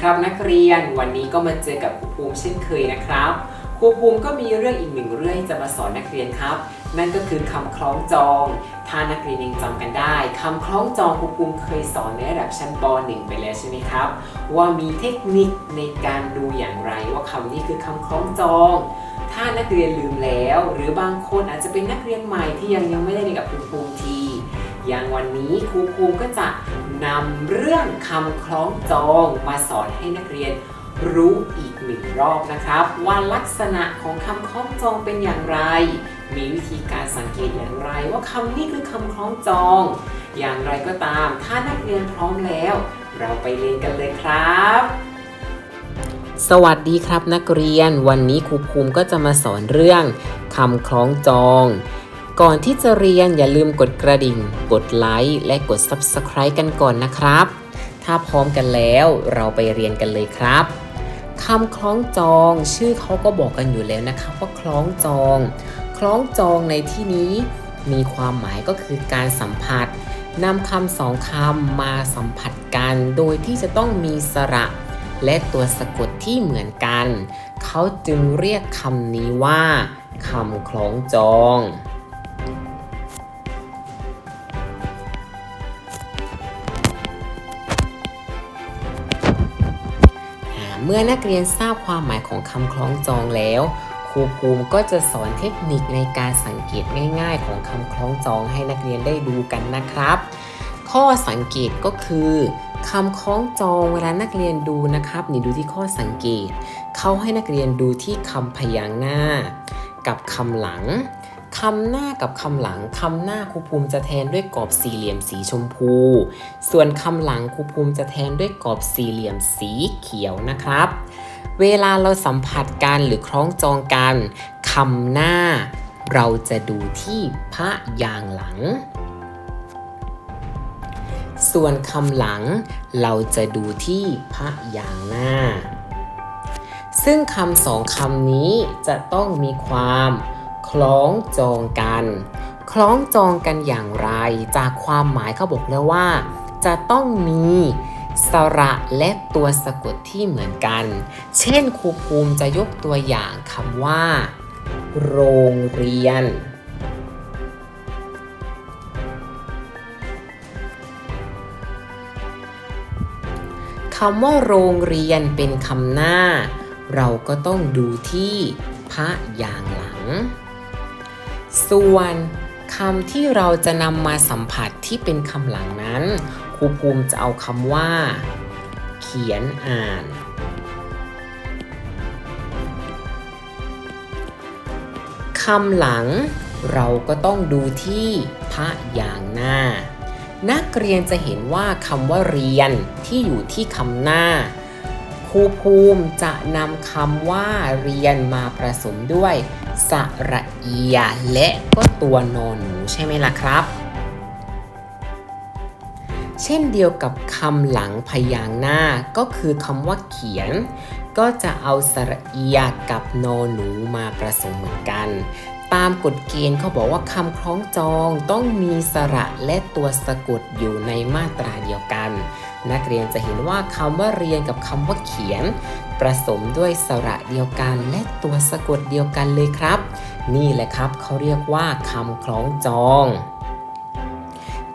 ครับนักเรียนวันนี้ก็มาเจอกับครูภูมิเช่นเคยนะครับครูภูมิก็มีเรื่องอีกหนึ่งเรื่องที่จะมาสอนนักเรียนครับ นั่นก็คือคำคล้องจอง ถ้านักเรียนยังจำกันได้คำคล้องจองครูภูมิเคยสอนในระดับชั้นป .1 ไปแล้วใช่ไหมครับ ว่ามีเทคนิคในการดูอย่างไร ว่าคำนี้คือคำคล้องจอง ถ้านักเรียนลืมแล้ว หรือบางคนอาจจะเป็นนักเรียนใหม่ที่ยังยังไม่ได้เรียนกับครูภูมิที อย่างวันนี้ครูภูมิก็จะนำเรื่องคำคล้องจองมาสอนให้นักเรียนรู้อีกหนึ่งรอบนะครับ ว่าลักษณะของคำคล้องจองเป็นอย่างไร มีวิธีการสังเกตอย่างไร ว่าคำนี้คือคำคล้องจอง อย่างไรก็ตาม ถ้านักเรียนพร้อมแล้ว เราไปเรียนกันเลยครับ สวัสดีครับนักเรียน วันนี้ครูภูมิก็จะมาสอนเรื่องคำคล้องจอง ก่อนที่จะเรียนอย่าลืมกดกระดิ่ง กดไลค์และกด Subscribe กันก่อนนะครับ ถ้าพร้อมกันแล้วเราไปเรียนกันเลยครับคำคล้องจองชื่อเขาก็บอกกันอยู่แล้วนะครับว่าคล้องจอง คล้องจองในที่นี้ มีความหมายก็คือการสัมผัสนำคำสองคำมาสัมผัสกัน โดยที่จะต้องมีสระ และตัวสะกดที่เหมือนกัน เขาจึงเรียกคำนี้ว่าคำคล้องจอง เมื่อนักเรียนทราบความหมายของคำคล้องจองแล้ว ครูภูมิก็จะสอนเทคนิคในการสังเกตง่ายๆ ของคำคล้องจองให้นักเรียนได้ดูกันนะครับ ข้อสังเกตก็คือคำคล้องจองเวลานักเรียนดูนะครับ นี่ดูที่ข้อสังเกต เขาให้นักเรียนดูที่คำพยางค์หน้า กับคำหลัง คำหน้ากับคำหลังคำหน้าครูภูมิจะแทนด้วยกรอบสี่เหลี่ยมสีชมพู ส่วนคำหลังครูภูมิจะแทนด้วยกรอบสี่เหลี่ยมสีเขียวนะครับ เวลาเราสัมผัสกันหรือคล้องจองกันคำหน้า เราจะดูที่พระยางหลัง ส่วนคำหลัง เราจะดูที่พระยางหน้า ซึ่งคำสองคำนี้จะต้องมีความ คล้องจองกัน คล้องจองกันอย่างไร จากความหมายเขาบอกแล้วว่า จะต้องมีสระและตัวสะกดที่เหมือนกัน เช่นครูภูมิจะยกตัวอย่างคำว่า โรงเรียน คำว่าโรงเรียนเป็นคำหน้า เราก็ต้องดูที่พระยางหลัง ส่วนคำที่เราจะนำมาสัมผัสที่เป็นคำหลังนั้น ครูภูมิจะเอาคำว่า เขียนอ่าน คำหลัง เราก็ต้องดูที่พระยางหน้า นักเรียนจะเห็นว่าคำว่าเรียนที่อยู่ที่คำหน้า ครูภูมิจะนำคำว่าเรียนมาผสมด้วย สระเอีย และก็ตัวนอนหนูใช่ไหมล่ะครับ เช่นเดียวกับคำหลังพยางหน้าก็คือคำว่าเขียน ก็จะเอาสระเอียกับนอนหนูมาผสมเหมือนกันตามกฎเกณฑ์เขาบอกว่าคำคล้องจองต้องมีสระและตัวสะกดอยู่ในมาตราเดียวกัน นักเรียนจะเห็นว่าคำว่าเรียนกับคำว่าเขียน ผสมด้วยสระเดียวกันและตัวสะกดเดียวกันเลยครับ นี่แหละครับเขาเรียกว่าคำคล้องจอง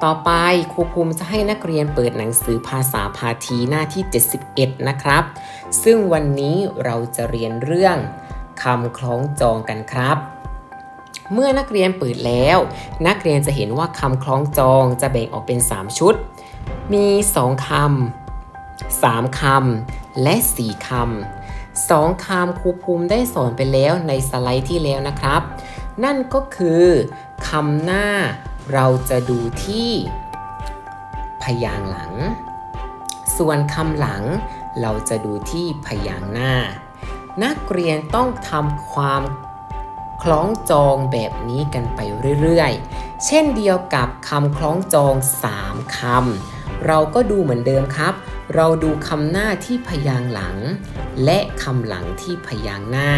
ต่อไปครูภูมิจะให้นักเรียนเปิดหนังสือภาษาพาทีหน้าที่ 71 นะครับ ซึ่งวันนี้เราจะเรียนเรื่องคำคล้องจองกันครับเมื่อนักเรียนเปิดแล้ว นักเรียนจะเห็นว่าคำคล้องจองจะแบ่งออกเป็น 3 ชุด มี 2 คำ 3 คำ และ4คำสองคำครูภูมิได้สอนไปแล้วในสไลด์ที่แล้วนะครับ นั่นก็คือคำหน้าเราจะดูที่ พยางหลัง ส่วนคำหลังเราจะดูที่พยางหน้า นักเรียนต้องทำความคล้องจองแบบนี้กันไปเรื่อยๆ เช่นเดียวกับคำคล้องจอง 3คำเราก็ดูเหมือนเดิมครับ เราดูคำหน้าที่พยางหลัง และคำหลังที่พยางหน้า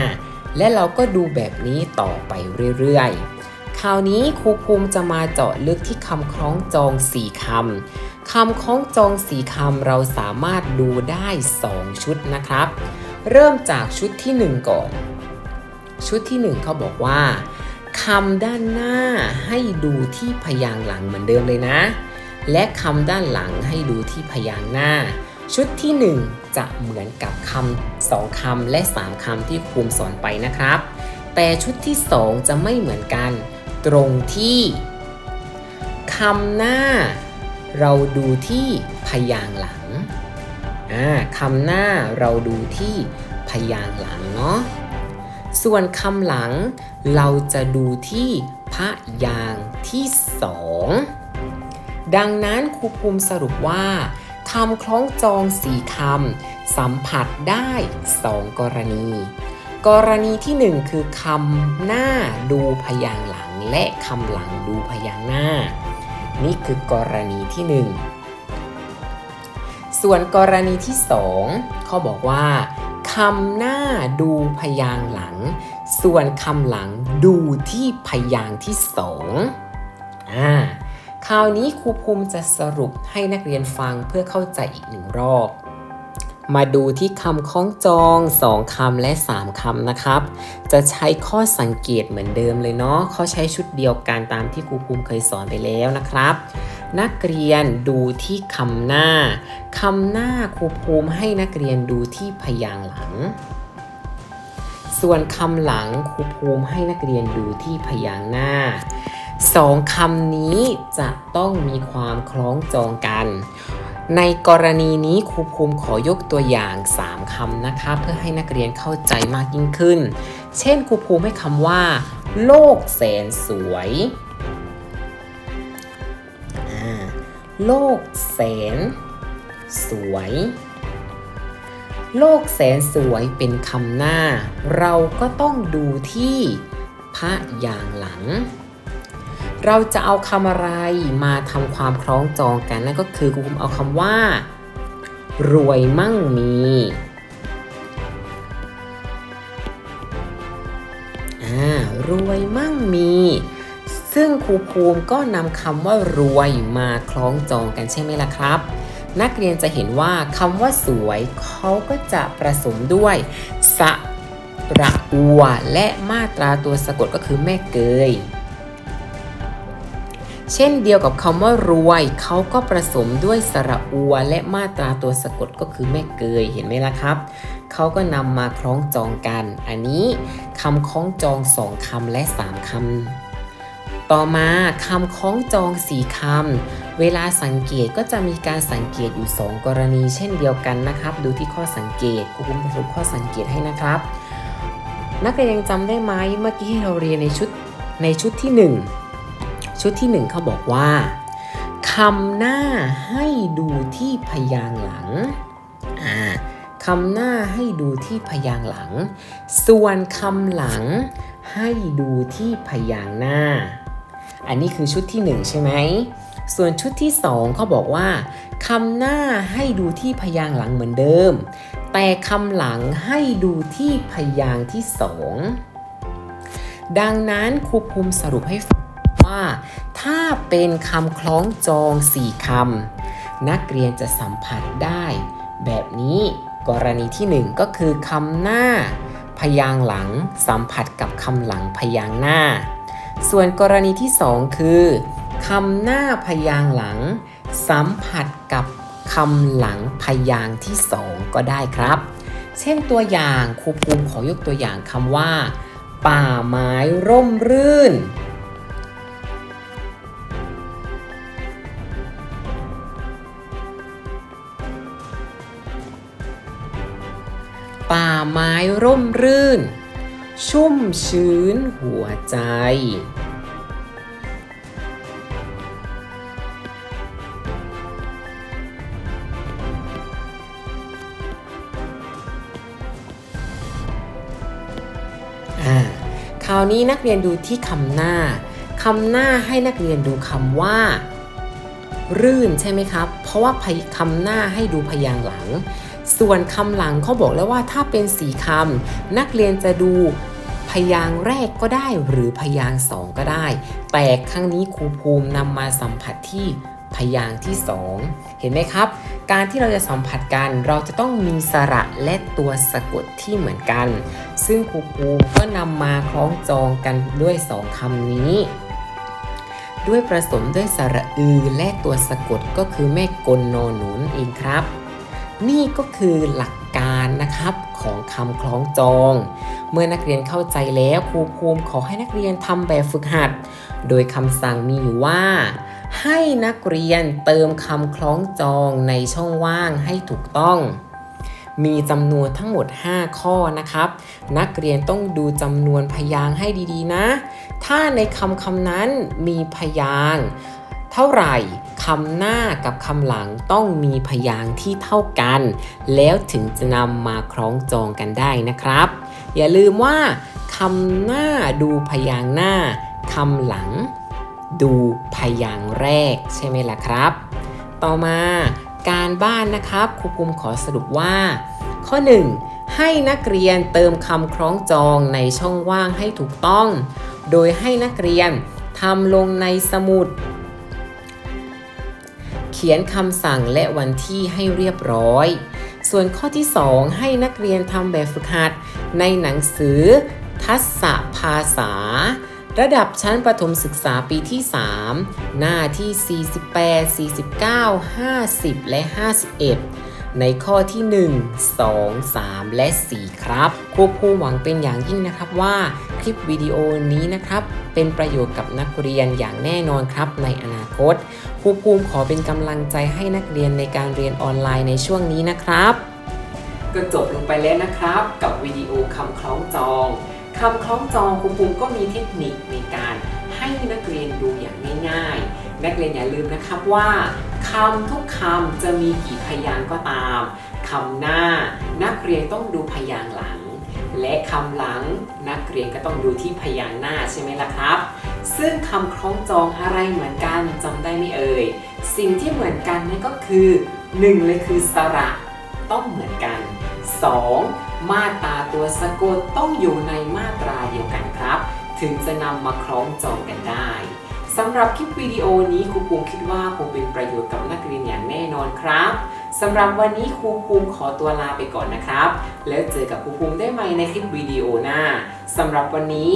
และเราก็ดูแบบนี้ต่อไปเรื่อยๆ คราวนี้ครูภูมิจะมาเจาะลึกที่คำคล้องจอง4คำคำคล้องจองสี่คำเราสามารถดูได้2ชุดนะครับ เริ่มจากชุดที่1ก่อน ชุดที่1เขาบอกว่าคำด้านหน้าให้ดูที่พยางหลังเหมือนเดิมเลยนะ และคำด้านหลังให้ดูที่พยางค์หน้า ชุดที่ 1 จะเหมือนกับคำสองคำและ 3คำที่ครูสอนไปนะครับ แต่ชุดที่ 2 จะไม่เหมือนกัน ตรงที่คำหน้า เราดูที่พยางค์หลังคำหน้าเราดูที่พยางค์หลังเนาะส่วนคำหลังเราจะดูที่พยางค์ที่สอง ดังนั้นครูภูมิสรุปว่าคำคล้องจองสี่คำสัมผัสได้สองกรณี กรณีที่หนึ่งคือคำหน้าดูพยางหลังและคำหลังดูพยางหน้า นี่คือกรณีที่หนึ่งส่วนกรณีที่สองเขาบอกว่าคำหน้าดูพยางหลัง ส่วนคำหลังดูที่พยางที่สองอ่า คราวนี้ครูภูมิจะสรุปให้นักเรียนฟังเพื่อเข้าใจอีกหนึ่งรอบ มาดูที่คำคล้องจองสองคำและสามคำนะครับ จะใช้ข้อสังเกตเหมือนเดิมเลยเนาะเขาใช้ชุดเดียวกันตามที่ครูภูมิเคยสอนไปแล้วนะครับ นักเรียนดูที่คำหน้าคำหน้าครูภูมิให้นักเรียนดูที่พยางหลัง ส่วนคำหลังครูภูมิให้นักเรียนดูที่พยางหน้า สองคำนี้จะต้องมีความคล้องจองกัน ในกรณีนี้ครูภูมิขอยกตัวอย่าง 3คำนะคะ เพื่อให้นักเรียนเข้าใจมากยิ่งขึ้น เช่นครูภูมิให้คำว่า โลกแสนสวย โลกแสนสวย โลกแสนสวยเป็นคำหน้า เราก็ต้องดูที่พระยางหลัง เราจะเอาคำอะไรมาทำความคล้องจองกันนั่นก็คือครูภูมิเอาคำว่า รวยมั่งมีอ่ารวยมั่งมี ซึ่งครูภูมิก็นำคำว่ารวยมาคล้องจองกันใช่ไหมล่ะครับ นักเรียนจะเห็นว่าคำว่าสวยเขาก็จะประสมด้วยสระอัวและมาตราตัวสะกดก็คือแม่เกย เช่นเดียวกับคำว่ารวย เขาก็ประสมด้วยสระอัว และมาตราตัวสะกดก็คือแม่เกยเห็นไหมล่ะครับ เขาก็นำมาคล้องจองกัน อันนี้คำคล้องจองสองคำและสามคำต่อมาคำคล้องจองสี่คำเวลาสังเกตก็จะมีการสังเกตอยู่2กรณี เช่นเดียวกันนะครับ ดูที่ข้อสังเกตครูภูมิสรุปข้อสังเกตให้นะครับ นักเรียนยังจำได้ไหมเมื่อกี้ที่เราเรียนในชุดในชุดที่หนึ่ง ชุดที่หนึ่งเขาบอกว่าคำหน้าให้ดูที่พยางหลังอ่าคำหน้าให้ดูที่พยางหลัง ส่วนคำหลังให้ดูที่พยางหน้า อันนี้คือชุดที่หนึ่งใช่ไหม ส่วนชุดที่สองเขาบอกว่าคำหน้าให้ดูที่พยางหลังเหมือนเดิม แต่คำหลังให้ดูที่พยางที่สอง ดังนั้นครูภูมิสรุปให้ฟัง ว่า ถ้าเป็นคำคล้องจองสี่คำนักเรียนจะสัมผัสได้ แบบนี้กรณีที่หนึ่งก็คือคำหน้า พยางหลังสัมผัสกับคำหลังพยางหน้า ส่วนกรณีที่2คือคำหน้าพยางหลัง สัมผัสกับคำหลังพยางที่2ก็ได้ครับ เช่นตัวอย่างครูภูมิขอยกตัวอย่างคำว่า ป่าไม้ร่มรื่น ไม้ร่มรื่น ชุ่มชื้นหัวใจอ่าคราวนี้นักเรียนดูที่คำหน้า คำหน้าให้นักเรียนดูคำว่า รื่นใช่ไหมครับ เพราะว่าพยคำหน้าให้ดูพยางหลัง ส่วนคำหลังเขาบอกแล้วว่าถ้าเป็นสีคำนักเรียนจะดูพยางแรกก็ได้หรือพยางสองก็ได้ แต่ครั้งนี้ครูภูมินำมาสัมผัสที่พยางที่สองเห็นไหมครับ การที่เราจะสัมผัสกันเราจะต้องมีสระและตัวสะกดที่เหมือนกัน ซึ่งครูภูมิก็นำมาคล้องจองกันด้วยสองคำนี้ ด้วยผสมด้วยสระอือและตัวสะกดก็คือแม่กลนนหนุนเองครับ นี่ก็คือหลักการนะครับของคำคล้องจอง เมื่อนักเรียนเข้าใจแล้วครูภูมิขอให้นักเรียนทำแบบฝึกหัด โดยคำสั่งมีอยู่ว่า ให้นักเรียนเติมคำคล้องจองในช่องว่างให้ถูกต้อง มีจำนวนทั้งหมด 5 ข้อนะครับ นักเรียนต้องดูจำนวนพยางค์ให้ดีๆนะ ถ้าในคำคำนั้นมีพยางค์ เท่าไหร่คำหน้ากับคำหลังต้องมีพยางค์ที่เท่ากัน แล้วถึงจะนำมาคล้องจองกันได้นะครับ อย่าลืมว่าคำหน้าดูพยางค์หน้าคำหลัง ดูพยางค์แรกใช่ไหมล่ะครับ ต่อมาการบ้านนะครับครูภูมิขอสรุปว่า ข้อ 1. ให้นักเรียนเติมคำคล้องจองในช่องว่างให้ถูกต้อง โดยให้นักเรียนทำลงในสมุด ขียนคำสั่งและวันที่ให้เรียบร้อย ส่วนข้อที่ 2 ให้นักเรียนทำแบบฝึกหัด ในหนังสือ ทัศภาษา ระดับชั้นประถมศึกษาปีที่ 3 หน้าที่ 48 49 50 และ 51 ในข้อที่ 1 2 3 และ 4 ครับครูภูมิหวังเป็นอย่างยิ่งนะครับว่าคลิปวิดีโอนี้นะครับ เป็นประโยชน์กับนักเรียนอย่างแน่นอนครับในอนาคตครูภูมิขอเป็นกำลังใจให้นักเรียนในการเรียนออนไลน์ในช่วงนี้นะครับก็จบลงไปแล้วนะครับ กับวิดีโอคำคล้องจองคำคล้องจองครูภูมิก็มีเทคนิคในการให้นักเรียนดูอย่างง่ายๆ นักเรียนอย่าลืมนะครับว่า คำทุกคำจะมีกี่พยางก็ตามคำหน้านักเรียนต้องดูพยางหลัง และคำหลังนักเรียนก็ต้องดูที่พยางหน้าใช่ไหมล่ะครับ ซึ่งคำคล้องจองอะไรเหมือนกันจำได้ไหมเอ่ย สิ่งที่เหมือนกันนั่นก็คือหนึ่งเลยคือสระต้องเหมือนกัน 2. มาตราตัวสะกดต้องอยู่ในมาตราเดียวกันครับ ถึงจะนำมาคล้องจองกันได้ สำหรับคลิปวิดีโอนี้ครูภูมิคิดว่าคงเป็นประโยชน์กับนักเรียนอย่างแน่นอนครับสำหรับวันนี้ครูภูมิขอตัวลาไปก่อนนะครับ แล้วเจอกับครูภูมิได้ใหม่ในคลิปวิดีโอหน้าสำหรับวันนี้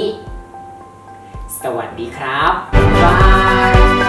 สวัสดีครับบ๊ายบาย